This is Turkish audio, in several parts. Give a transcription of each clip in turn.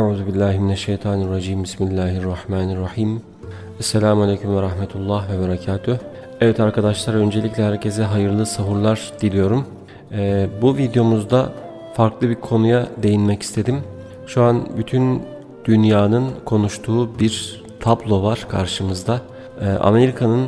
Euzu billahi mineşşeytanirracim. Bismillahirrahmanirrahim. Esselamu aleyküm ve rahmetullah ve berekatüh. Evet arkadaşlar öncelikle herkese hayırlı sahurlar diliyorum. Ee, bu videomuzda farklı bir konuya değinmek istedim. Şu an bütün dünyanın konuştuğu bir tablo var karşımızda. Ee, Amerika'nın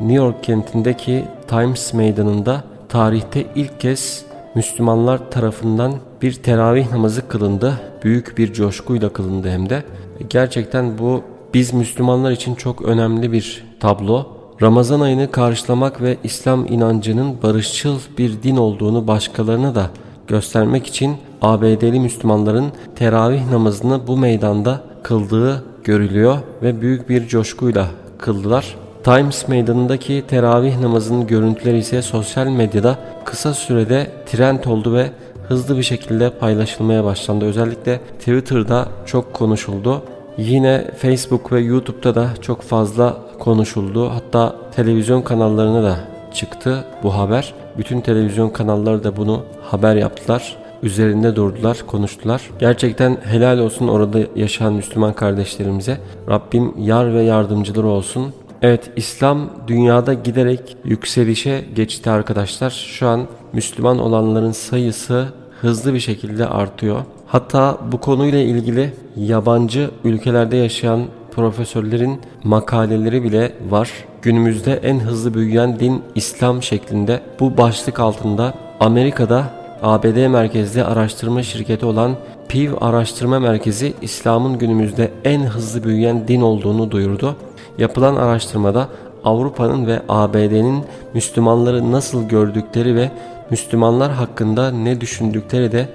New York kentindeki Times Meydanı'nda tarihte ilk kez Müslümanlar tarafından bir teravih namazı kılındı. Büyük bir coşkuyla kılındı hem de. Gerçekten bu biz Müslümanlar için çok önemli bir tablo. Ramazan ayını karşılamak ve İslam inancının barışçıl bir din olduğunu başkalarına da göstermek için ABD'li Müslümanların teravih namazını bu meydanda kıldığı görülüyor ve büyük bir coşkuyla kıldılar. Times meydanındaki teravih namazının görüntüleri ise sosyal medyada kısa sürede trend oldu ve hızlı bir şekilde paylaşılmaya başlandı. Özellikle Twitter'da çok konuşuldu. Yine Facebook ve YouTube'da da çok fazla konuşuldu. Hatta televizyon kanallarına da çıktı bu haber. Bütün televizyon kanalları da bunu haber yaptılar. Üzerinde durdular, konuştular. Gerçekten helal olsun orada yaşayan Müslüman kardeşlerimize. Rabbim yar ve yardımcıları olsun. Evet İslam dünyada giderek yükselişe geçti arkadaşlar. Şu an Müslüman olanların sayısı hızlı bir şekilde artıyor. Hatta bu konuyla ilgili yabancı ülkelerde yaşayan profesörlerin makaleleri bile var. Günümüzde en hızlı büyüyen din İslam şeklinde bu başlık altında Amerika'da ABD merkezli araştırma şirketi olan Pew Araştırma Merkezi İslam'ın günümüzde en hızlı büyüyen din olduğunu duyurdu. Yapılan araştırmada Avrupa'nın ve ABD'nin Müslümanları nasıl gördükleri ve Müslümanlar hakkında ne düşündükleri de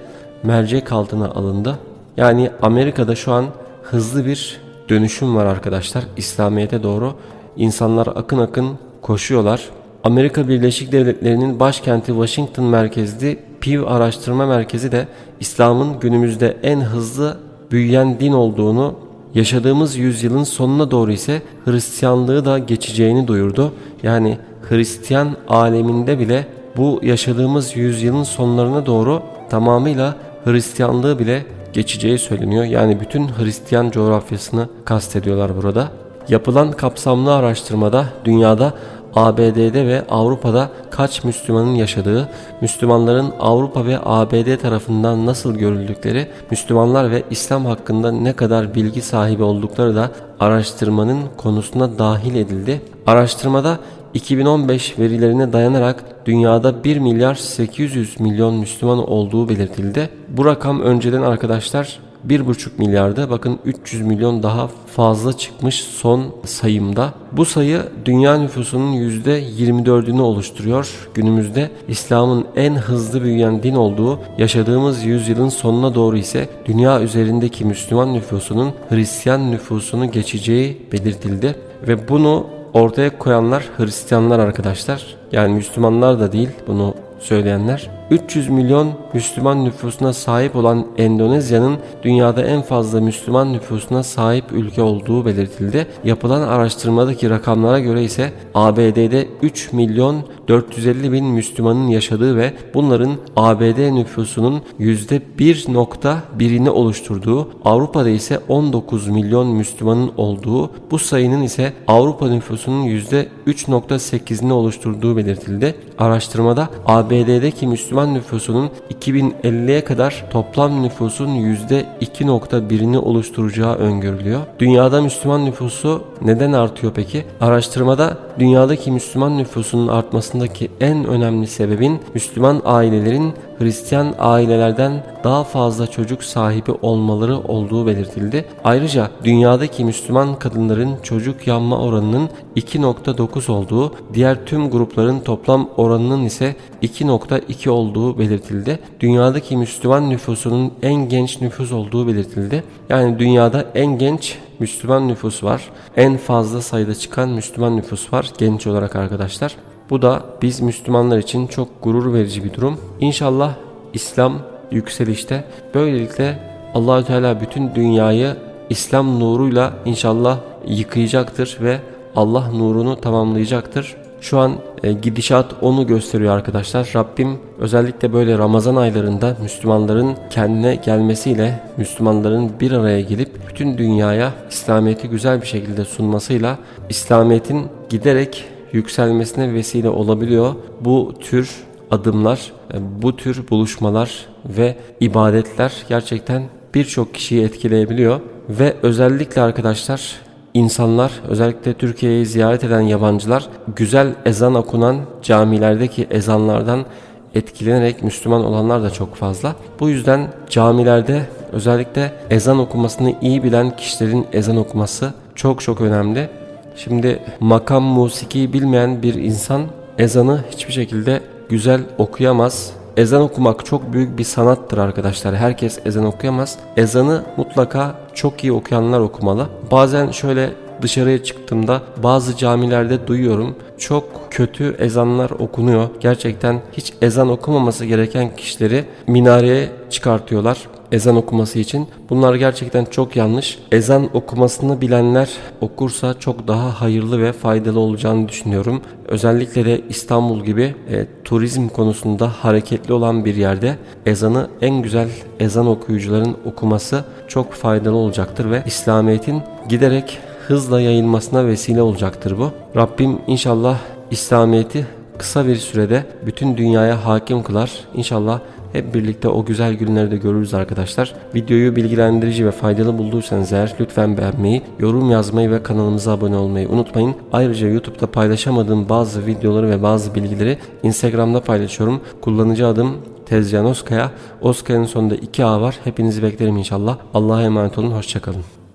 mercek altına alındı. Yani Amerika'da şu an hızlı bir dönüşüm var arkadaşlar İslamiyet'e doğru. İnsanlar akın akın koşuyorlar. Amerika Birleşik Devletleri'nin başkenti Washington merkezli Pew Araştırma Merkezi de İslam'ın günümüzde en hızlı büyüyen din olduğunu Yaşadığımız yüzyılın sonuna doğru ise Hristiyanlığı da geçeceğini duyurdu. Yani Hristiyan aleminde bile bu yaşadığımız yüzyılın sonlarına doğru tamamıyla Hristiyanlığı bile geçeceği söyleniyor. Yani bütün Hristiyan coğrafyasını kastediyorlar burada. Yapılan kapsamlı araştırmada dünyada ABD'de ve Avrupa'da kaç Müslümanın yaşadığı, Müslümanların Avrupa ve ABD tarafından nasıl görüldükleri, Müslümanlar ve İslam hakkında ne kadar bilgi sahibi oldukları da araştırmanın konusuna dahil edildi. Araştırmada 2015 verilerine dayanarak dünyada 1 milyar 800 milyon Müslüman olduğu belirtildi. Bu rakam önceden arkadaşlar 1,5 milyarda bakın 300 milyon daha fazla çıkmış son sayımda. Bu sayı dünya nüfusunun %24'ünü oluşturuyor. Günümüzde İslam'ın en hızlı büyüyen din olduğu yaşadığımız yüzyılın sonuna doğru ise dünya üzerindeki Müslüman nüfusunun Hristiyan nüfusunu geçeceği belirtildi. Ve bunu ortaya koyanlar Hristiyanlar arkadaşlar. Yani Müslümanlar da değil bunu söyleyenler 300 milyon Müslüman nüfusuna sahip olan Endonezya'nın dünyada en fazla Müslüman nüfusuna sahip ülke olduğu belirtildi. Yapılan araştırmadaki rakamlara göre ise ABD'de 3 milyon 450 bin Müslümanın yaşadığı ve bunların ABD nüfusunun %1.1'ini oluşturduğu, Avrupa'da ise 19 milyon Müslümanın olduğu, bu sayının ise Avrupa nüfusunun %3.8'ini oluşturduğu belirtildi. Araştırmada ABD'deki Müslüman nüfusunun 2050'ye kadar toplam nüfusun %2.1'ini oluşturacağı öngörülüyor. Dünyada Müslüman nüfusu neden artıyor peki? Araştırmada dünyadaki Müslüman nüfusunun artmasındaki en önemli sebebin Müslüman ailelerin Hristiyan ailelerden daha fazla çocuk sahibi olmaları olduğu belirtildi. Ayrıca dünyadaki Müslüman kadınların çocuk yanma oranının 2.9 olduğu, diğer tüm grupların toplam oranının ise 2.2 olduğu belirtildi. Dünyadaki Müslüman nüfusunun en genç nüfus olduğu belirtildi. Yani dünyada en genç Müslüman nüfus var. En fazla sayıda çıkan Müslüman nüfus var genç olarak arkadaşlar. Bu da biz Müslümanlar için çok gurur verici bir durum. İnşallah İslam yükselişte. Böylelikle Allahü Teala bütün dünyayı İslam nuruyla inşallah yıkayacaktır ve Allah nurunu tamamlayacaktır. Şu an e, gidişat onu gösteriyor arkadaşlar. Rabbim özellikle böyle Ramazan aylarında Müslümanların kendine gelmesiyle Müslümanların bir araya gelip bütün dünyaya İslamiyet'i güzel bir şekilde sunmasıyla İslamiyet'in giderek yükselmesine vesile olabiliyor. Bu tür adımlar, e, bu tür buluşmalar ve ibadetler gerçekten birçok kişiyi etkileyebiliyor ve özellikle arkadaşlar insanlar özellikle Türkiye'yi ziyaret eden yabancılar güzel ezan okunan camilerdeki ezanlardan etkilenerek Müslüman olanlar da çok fazla. Bu yüzden camilerde özellikle ezan okumasını iyi bilen kişilerin ezan okuması çok çok önemli. Şimdi makam musiki bilmeyen bir insan ezanı hiçbir şekilde güzel okuyamaz. Ezan okumak çok büyük bir sanattır arkadaşlar. Herkes ezan okuyamaz. Ezanı mutlaka çok iyi okuyanlar okumalı. Bazen şöyle dışarıya çıktığımda bazı camilerde duyuyorum. Çok kötü ezanlar okunuyor. Gerçekten hiç ezan okumaması gereken kişileri minareye çıkartıyorlar ezan okuması için. Bunlar gerçekten çok yanlış. Ezan okumasını bilenler okursa çok daha hayırlı ve faydalı olacağını düşünüyorum. Özellikle de İstanbul gibi e, turizm konusunda hareketli olan bir yerde ezanı en güzel ezan okuyucuların okuması çok faydalı olacaktır ve İslamiyet'in giderek hızla yayılmasına vesile olacaktır bu. Rabbim inşallah İslamiyet'i kısa bir sürede bütün dünyaya hakim kılar. İnşallah hep birlikte o güzel günleri de görürüz arkadaşlar. Videoyu bilgilendirici ve faydalı bulduysanız eğer lütfen beğenmeyi, yorum yazmayı ve kanalımıza abone olmayı unutmayın. Ayrıca YouTube'da paylaşamadığım bazı videoları ve bazı bilgileri Instagram'da paylaşıyorum. Kullanıcı adım Tezcan Oskaya. Oskaya'nın sonunda 2A var. Hepinizi beklerim inşallah. Allah'a emanet olun. Hoşçakalın.